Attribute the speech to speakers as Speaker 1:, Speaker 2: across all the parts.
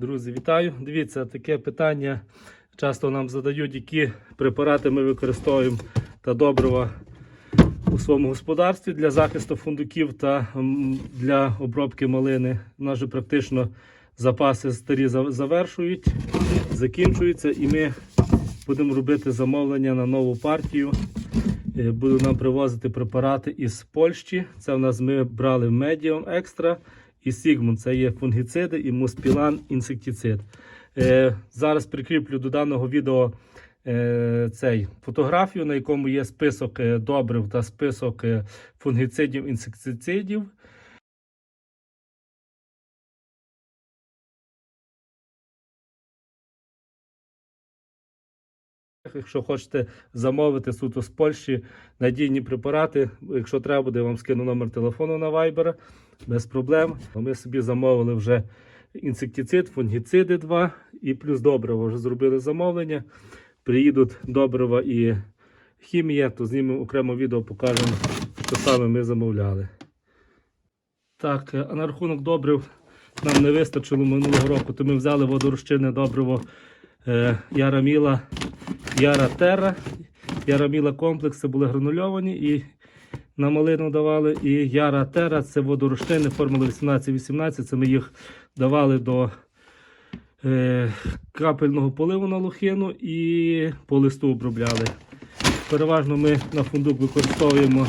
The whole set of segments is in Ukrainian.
Speaker 1: Друзі, вітаю! Дивіться, таке питання часто нам задають, які препарати ми використовуємо та добрива у своєму господарстві для захисту фундуків та для обробки малини. У нас же практично запаси старі завершують, закінчуються, і ми будемо робити замовлення на нову партію. Е, Будуть нам привозити препарати із Польщі. Це в нас ми брали Medium Extra і Sigmund. Це є фунгіциди і муспілан інсектицид. Е, зараз прикріплю до даного відео е, цей фотографію, на якому є список е, добрив та список е, фунгіцидів інсектицидів. Якщо хочете замовити суто з Польщі надійні препарати, якщо треба буде, я вам скину номер телефону на Viber, без проблем. Ми собі замовили вже інсектицид, фунгіциди 2 і плюс добрива. Вже зробили замовлення. Приїдуть добрива і хімія, то знімемо окремо відео, покажемо, що саме ми замовляли. Так, а на рахунок добрив нам не вистачило минулого року, то ми взяли водорозчинне добриво е, Яра Міла, Яра Терра, Яра Міла комплекс, це були гранульовані і на малину давали. І Яра Терра це водорозчинне, формула 18-18, це ми їх давали до е, капельного поливу на лохину і по листу обробляли. Переважно ми на фундук використовуємо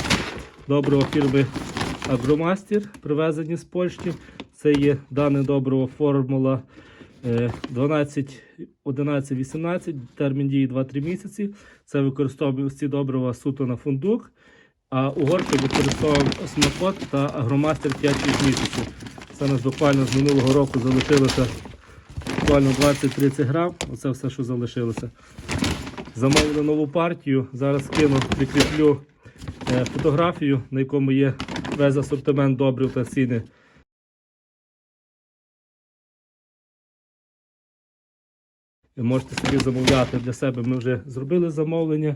Speaker 1: доброго фірми Агромастер, привезені з Польщі. Це є дане доброго формула 12, 11, 18, термін дії 2-3 місяці. Це використовуємо ці добрива суто на фундук. А угорки використовуємо смакот та агромастер 5-6 місяців. Це нас буквально з минулого року залишилося буквально 20-30 грам. Оце все, що залишилося. Замовили нову партію. Зараз кину, прикріплю е, фотографію, на якому є весь асортимент добрив та ціни. Можете собі замовляти для себе. Ми вже зробили замовлення,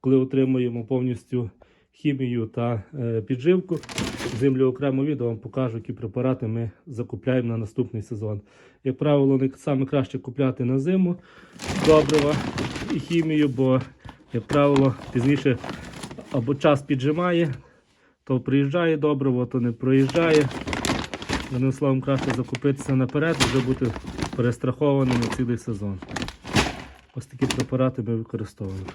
Speaker 1: коли отримуємо повністю хімію та е, підживку. Землю окремо відео вам покажу, які препарати ми закупляємо на наступний сезон. Як правило, не саме краще купляти на зиму добрива і хімію, бо, як правило, пізніше або час піджимає, то приїжджає добриво, то не проїжджає. Одним словом, краще закупитися наперед вже бути перестрахованим на цілий сезон. Ось такі препарати ми використовуємо.